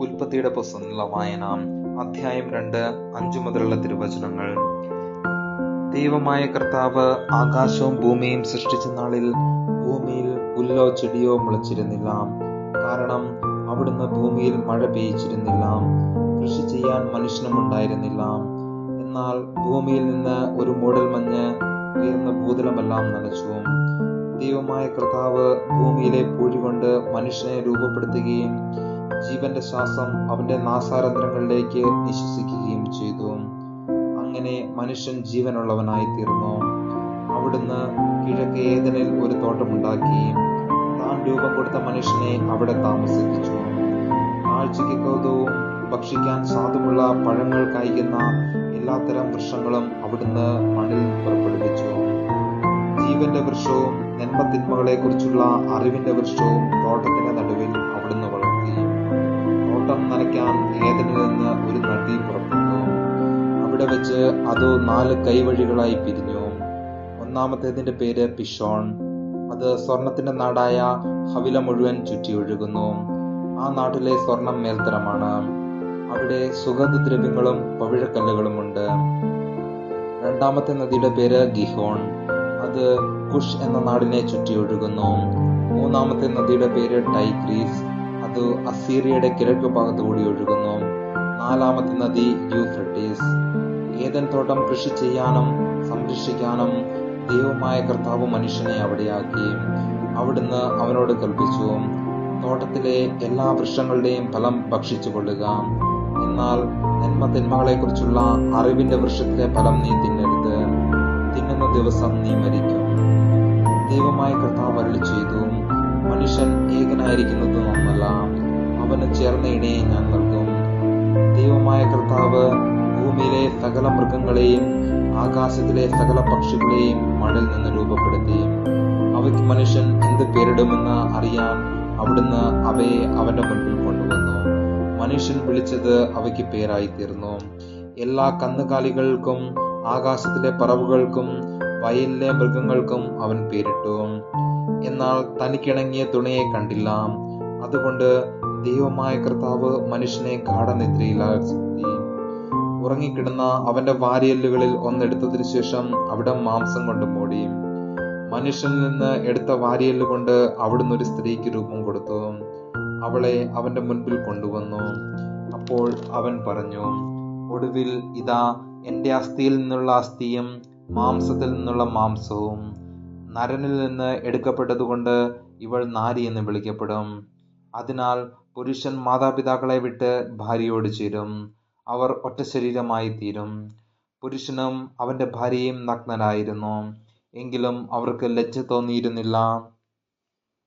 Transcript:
ഉൽപ്പത്തിയുടെ പുസ്തകമുള്ള വായന അധ്യായം രണ്ട് അഞ്ചു മുതലുള്ള തിരുവചനങ്ങൾ. ദൈവമായ കർത്താവ് ആകാശവും ഭൂമിയും സൃഷ്ടിച്ച നാളിൽ ഭൂമിയിൽ പുല്ലോ ചെടിയോ മുളച്ചിരുന്നില്ല. കാരണം അവിടുന്ന് ഭൂമിയിൽ മഴ പെയ്ച്ചിരുന്നില്ല കൃഷി ചെയ്യാൻ മനുഷ്യനും ഉണ്ടായിരുന്നില്ല എന്നാൽ ഭൂമിയിൽ നിന്ന് ഒരു മൂടൽ മഞ്ഞ് ഉയർന്ന ഭൂതലമെല്ലാം നനച്ചു. ദൈവമായ കർത്താവ് ഭൂമിയിലെ പൂഴി കൊണ്ട് മനുഷ്യനെ രൂപപ്പെടുത്തുകയും ജീവന്റെ ശ്വാസം അവന്റെ നാസാരന്ധ്രങ്ങളിലേക്ക് നിശ്വസിക്കുകയും ചെയ്തു. അങ്ങനെ മനുഷ്യൻ ജീവനുള്ളവനായി തീർന്നു അവിടുന്ന് കിഴക്ക് ഏതനിൽ ഒരു തോട്ടമുണ്ടാക്കി. താൻ രൂപം കൊടുത്ത മനുഷ്യനെ അവിടെ താമസിപ്പിച്ചു. കാഴ്ചയ്ക്ക് കൗതുകവും ഭക്ഷിക്കാൻ സാധുമുള്ള പഴങ്ങൾ കായ്ക്കുന്ന എല്ലാത്തരം വൃക്ഷങ്ങളും അവിടുന്ന് മണ്ണിൽ പുറപ്പെടുവിച്ചു. ജീവന്റെ വൃക്ഷവും നന്മത്തിന്മകളെ കുറിച്ചുള്ള അറിവിന്റെ വൃക്ഷവും തോട്ടത്തിന്റെ നടുവിൽ. തോട്ടം നനയ്ക്കാൻ ഏതനിൽ നിന്ന് ഒരു നദി പുറപ്പെട്ടു അവിടെ വെച്ച് അത് നാല് കൈവഴികളായി പിരിഞ്ഞു. ഒന്നാമത്തേതിന്റെ പേര് പിഷോൺ അത് സ്വർണത്തിന്റെ നാടായ ഹവില മുഴുവൻ ചുറ്റി ഒഴുകുന്നു. ആ നാട്ടിലെ സ്വർണം മേൽത്തരമാണ്. അവിടെ സുഗന്ധദ്രവ്യങ്ങളും പവിഴക്കല്ലുകളുമുണ്ട്. രണ്ടാമത്തെ നദിയുടെ പേര് ഗിഹോൺ. അത് കുഷ് എന്ന നാടിനെ ചുറ്റി ഒഴുകുന്നു. മൂന്നാമത്തെ നദിയുടെ പേര് ടൈഗ്രീസ്. അത് അസീറിയയുടെ കിഴക്ക് ഭാഗത്തുകൂടി ഒഴുകുന്നു. നാലാമത്തെ നദി യൂഫ്രട്ടീസ്. ഏതൻ തോട്ടം കൃഷി ചെയ്യാനും സംരക്ഷിക്കാനും ദൈവമായ കർത്താവ് മനുഷ്യനെ അവിടെയാക്കി. അവിടുന്ന് അവനോട് കൽപ്പിച്ചു തോട്ടത്തിലെ എല്ലാ വൃക്ഷങ്ങളുടെയും ഫലം ഭക്ഷിച്ചു കൊള്ളുക എന്നാൽ നന്മ തിന്മകളെ കുറിച്ചുള്ള അറിവിന്റെ വൃക്ഷത്തിലെ ഫലം നീ തിന്നരുത്. തിന്നുന്ന ദിവസം നീ മരിക്കും. ദൈവമായ കർത്താവ് അരളി ചെയ്തു മനുഷ്യൻ ഏകനായിരിക്കുന്നത് അവന് ചേർന്ന ഇണയെ ഞാൻ നൽകും ദൈവമായ കർത്താവ് ഭൂമിയിലെ സകല മൃഗങ്ങളെയും ആകാശത്തിലെ സകല പക്ഷികളെയും മണ്ണിൽ നിന്ന് രൂപപ്പെടുത്തി. അവയ്ക്ക് മനുഷ്യൻ എന്ത് പേരിടുമെന്ന് അറിയാൻ അവിടുന്ന് അവയെ അവന്റെ മുൻപിൽ കൊണ്ടുവന്നു. മനുഷ്യൻ വിളിച്ചത് അവയ്ക്ക് പേരായി തീർന്നു എല്ലാ കന്നുകാലികൾക്കും ആകാശത്തിലെ പറവുകൾക്കും വയലിലെ മൃഗങ്ങൾക്കും അവൻ പേരിട്ടു. എന്നാൽ തനിക്കിണങ്ങിയ തുണയെ കണ്ടില്ല. അതുകൊണ്ട് ദൈവമായ കർത്താവ് മനുഷ്യനെ ഗാഠനിദ്രയിലാഴ്ത്തി ഉറങ്ങിക്കിടന്ന അവന്റെ വാരിയല്ലുകളിൽ ഒന്നെടുത്തതിനു ശേഷം അവിടെ മാംസം കൊണ്ട് മൂടി. മനുഷ്യനിൽ നിന്ന് എടുത്ത വാരിയല്ല് കൊണ്ട് അവിടുന്ന് ഒരു സ്ത്രീക്ക് രൂപം കൊടുത്തു. അവളെ അവന്റെ മുൻപിൽ കൊണ്ടുവന്നു. അപ്പോൾ അവൻ പറഞ്ഞു ഒടുവിൽ ഇതാ എന്റെ അസ്ഥിയിൽ നിന്നുള്ള അസ്ഥിയും മാംസത്തിൽ നിന്നുള്ള മാംസവും നരനിൽ നിന്ന് എടുക്കപ്പെട്ടതുകൊണ്ട് ഇവൾ നാരി എന്ന് വിളിക്കപ്പെടും. അതിനാൽ പുരുഷൻ മാതാപിതാക്കളെ വിട്ട് ഭാര്യയോട് ചേരും. അവർ ഒറ്റ ശരീരമായി തീരും. പുരുഷനും അവന്റെ ഭാര്യയും നഗ്നരായിരുന്നു എങ്കിലും അവർക്ക് ലജ്ജ തോന്നിയിരുന്നില്ല.